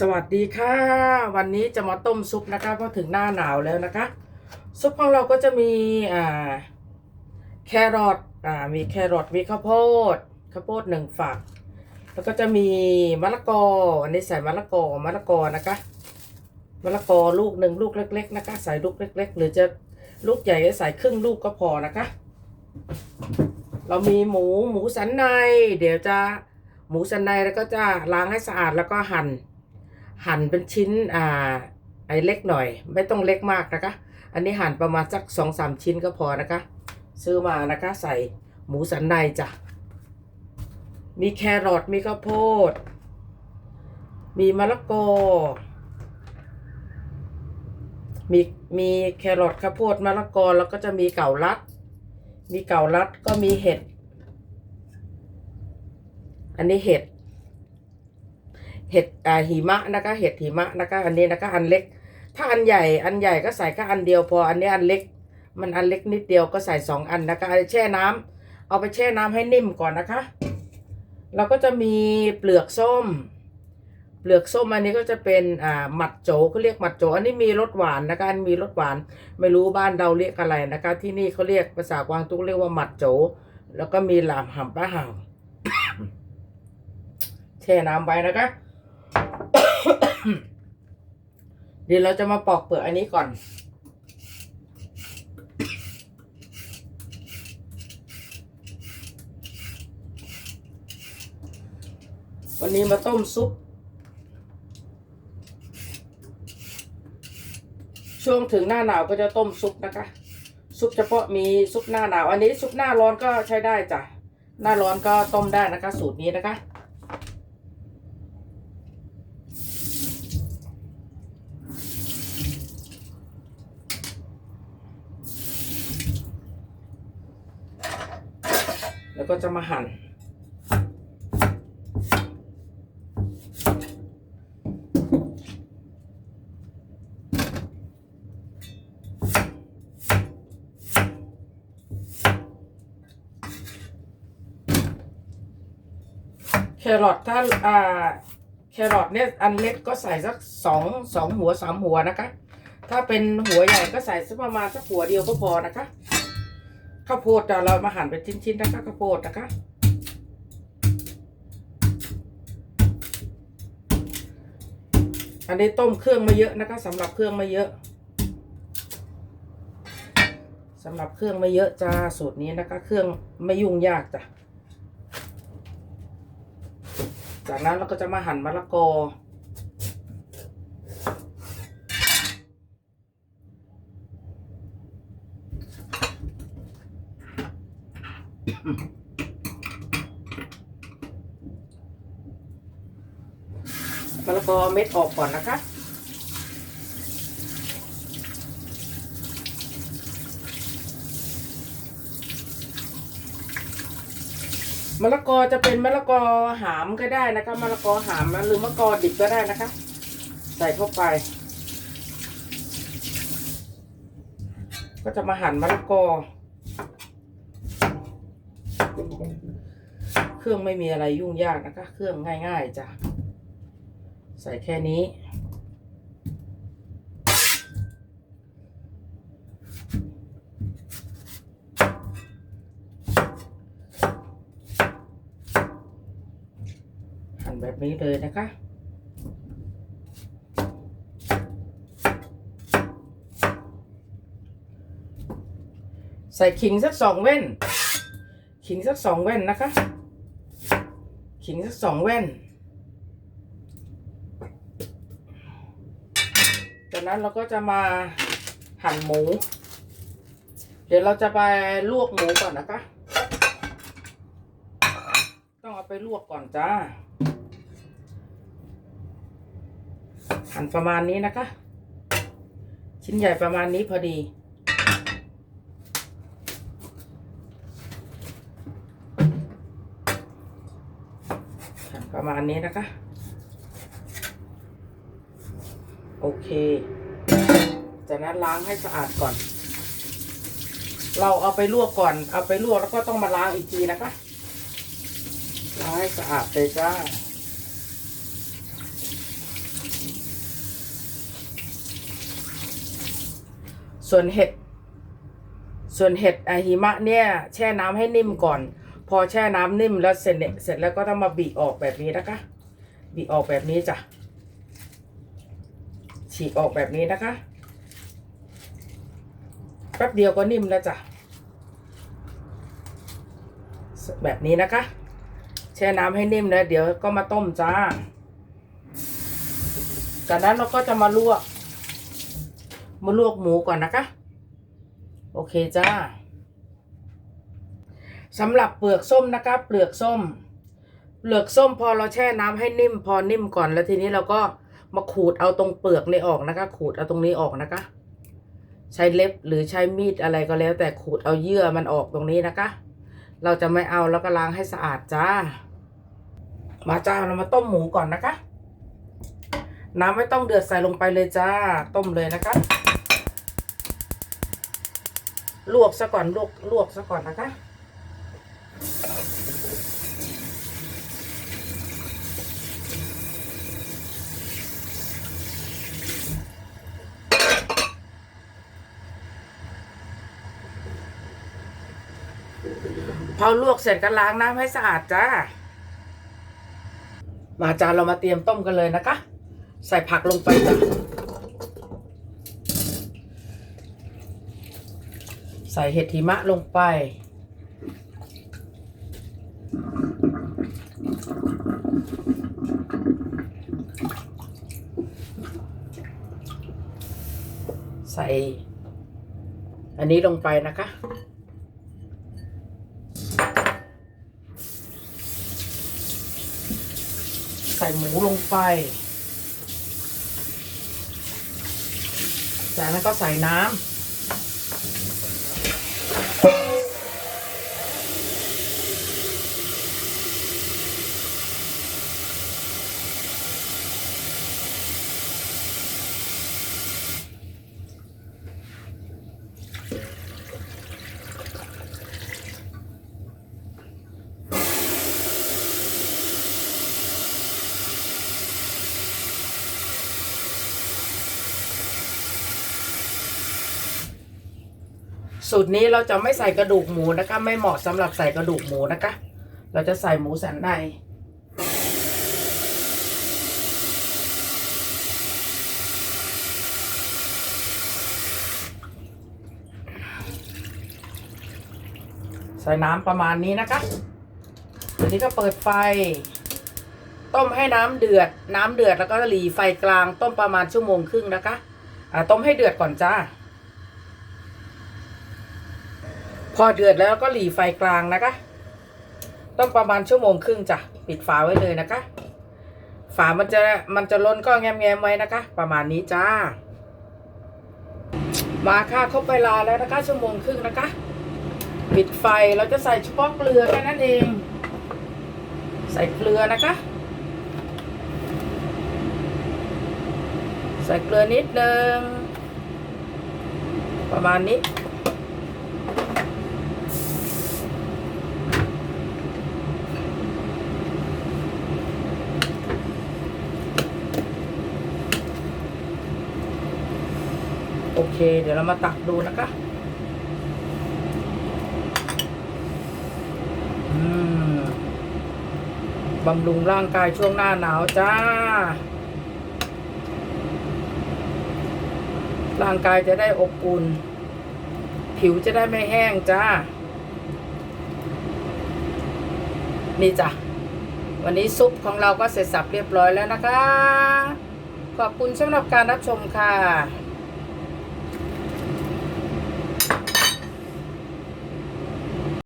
สวัสดีค่ะ วันนี้จะมาต้มซุปนะคะเพราะถึงหน้าหนาวแล้วนะคะ ซุปของเราก็จะมีอ่าแครอทอ่ามีแครอทมีข้าวโพดข้าวโพดหนึ่งฝัก แล้วก็จะมีมะละกออันนี้ใส่มะละกอมะละกอนะคะมะละกอลูกหนึ่งลูกเล็ก ๆ นะคะ ใส่ลูกเล็ก ๆ หรือจะลูกใหญ่ก็ใส่ครึ่งลูกก็พอนะคะ เรามีหมูหมูสันใน เดี๋ยวจะหมูสันในแล้วก็จะล้างให้สะอาดแล้วก็หั่น หั่นเป็นชิ้นอ่าไอ้เล็กหน่อย ไม่ต้องเล็กมากนะคะ อันนี้หั่นประมาณสักสองสามชิ้นก็พอนะคะ ซื้อมานะคะใส่หมูสันในจ้ะมีแครอทมีข้าวโพด มีมะละกอมีมีแครอทข้าวโพดมะละกอแล้วก็จะมีเก่าลัด มีเก่าลัดก็มีเห็ด อันนี้เห็ด เห็ดอ่าหิมะนะคะเห็ดหิมะนะคะอันนี้นะคะอันเล็ก ถ้าอันใหญ่อันใหญ่ก็ใส่แค่อันเดียวพออันนี้อันเล็ก มันอันเล็กนิดเดียวก็ใส่สองอันนะคะเอาไปแช่น้ำเอาไปแช่น้ำให้นิ่มก่อนนะคะ เราก็จะมีเปลือกส้ม เปลือกส้มอันนี้ก็จะเป็นอ่าหมัดโจเขาเรียกหมัดโจ อันนี้มีรสหวานนะคะอันมีรสหวาน ไม่รู้บ้านเราเรียกอะไรนะคะ ที่นี่เขาเรียกภาษากวางตุ้งเรียกว่าหมัดโจ แล้วก็มีหลามหำปะห่างแช่น้ำไว้นะคะ เดี๋ยวเราจะมาปอกเปลือกอันนี้ก่อน วันนี้มาต้มซุป ช่วงถึงหน้าหนาวก็จะต้มซุปนะคะ ซุปเฉพาะมีซุปหน้าหนาว อันนี้ซุปหน้าร้อนก็ใช้ได้จ้ะ หน้าร้อนก็ต้มได้นะคะ สูตรนี้นะคะ แล้วก็จะมาหั่น แครอทถ้าอ่าแครอทเนี่ยอันเล็กก็ใส่สักสองสองหัวสามหัวนะคะ ถ้าเป็นหัวใหญ่ก็ใส่สักประมาณสักหัวเดียวก็พอนะคะ ข้าวโพดเรามาหั่นเป็นชิ้นๆนะคะข้าวโพดนะคะ อันนี้ต้มเครื่องมาเยอะนะคะสำหรับเครื่องมาเยอะสำหรับเครื่องไม่เยอะจ้าสูตรนี้นะคะ เครื่องไม่ยุ่งยากจ้ะจากนั้นเราก็จะมาหั่นมะละกอ มะละกอเม็ดออกก่อนนะคะมะละกอจะเป็นมะละกอหามก็ได้นะคะมะละกอหามหรือมะละกอดิบก็ได้นะคะ ใส่เข้าไป ก็จะมาหั่นมะละกอ เครื่องไม่มีอะไรยุ่งยากนะคะ เครื่องง่ายๆจ้ะ ใส่แค่นี้ หั่นแบบนี้เลยนะคะใส่ขิงสักสองเว้นขิงสักสองเว้นนะคะ ขิงสักสองเว้น จากนั้นเราก็จะมาหั่นหมู เดี๋ยวเราจะไปลวกหมูก่อนนะคะ ต้องเอาไปลวกก่อนจ้า หั่นประมาณนี้นะคะ ชิ้นใหญ่ประมาณนี้พอดีประมาณนี้นะคะ โอเค จากนั้นล้างให้สะอาดก่อน เราเอาไปลวกก่อน เอาไปลวกแล้วก็ต้องมาล้างอีกทีนะคะ ล้างให้สะอาดไลยจ้าส่วนเห็ด ส่วนเห็ดไอหิมะเนี่ย แช่น้ำให้นิ่มก่อน พอแช่น้ำนิ่มแล้วเสร็จเสร็จแล้วก็ต้องมาบีออกแบบนี้นะคะ บีออกแบบนี้จ้ะ ฉีกออกแบบนี้นะคะแป๊บเดียวก็นิ่มแล้วจ้ะแบบนี้นะคะ แช่น้ำให้นิ่มแล้วเดี๋ยวก็มาต้มจ้า จากนั้นเราก็จะมาลวก มาลวกหมูก่อนนะคะ โอเคจ้าสำหรับเปลือกส้มนะคะ เปลือกส้ม เปลือกส้มพอเราแช่น้ำให้นิ่มพอนิ่มก่อนแล้วทีนี้เราก็ มาขูดเอาตรงเปลือกนี่ออกนะคะ ขูดเอาตรงนี้ออกนะคะ ใช้เล็บหรือใช้มีดอะไรก็แล้ว แต่ขูดเอาเยื่อมันออกตรงนี้นะคะ เราจะไม่เอาแล้วก็ล้างให้สะอาดจ้า มาจ้าเรามาต้มหมูก่อนนะคะ น้ำไม่ต้องเดือดใส่ลงไปเลยจ้า ต้มเลยนะคะ ลวกซะก่อนลวกลวกซะก่อนนะคะ อลวกเสร็จก็ล้างน้ำให้สะอาดจ้า มาจานเรามาเตรียมต้มกันเลยนะคะ ใส่ผักลงไปจ้ะใส่เห็ดหิมะลงไป ใส่อันนี้ลงไปนะคะ ส่หมูลงไป จากนั้นก็ใส่น้ำ สูตรนี้เราจะไม่ใส่กระดูกหมูนะคะ ไม่เหมาะสำหรับใส่กระดูกหมูนะคะ เราจะใส่หมูสันในใส่น้ำประมาณนี้นะคะทีนี้ก็เปิดไฟ ต้มให้น้ำเดือด น้ำเดือดแล้วก็หลีไฟกลาง ต้มประมาณชั่วโมงครึ่งนะคะ อ่าต้มให้เดือดก่อนจ้า พ อเดือดแล้วก็หลีไฟกลางนะคะ ต้องประมาณชั่วโมงครึ่งจ้ะปิดฝาไว้เลยนะคะ ฝามันจะมันจะล้นก็แง้มๆไว้นะคะ ประมาณนี้จ้า มาค่ะครบเวลาแล้วนะคะ ชั่วโมงครึ่งนะคะ ปิดไฟเราจะใส่เฉพาะเกลือแค่นั้นเอง ใส่เกลือนะคะ ใส่เกลือนิดนึงประมาณนี้ โอเค เดี๋ยวเรามาตักดูนะคะบำรุงร่างกายช่วงหน้าหนาวจ้า ร่างกายจะได้อบอุ่น ผิวจะได้ไม่แห้งจ้า นี่จ้ะ วันนี้ซุปของเราก็เสร็จสับเรียบร้อยแล้วนะคะ ขอบคุณสำหรับการรับชมค่ะ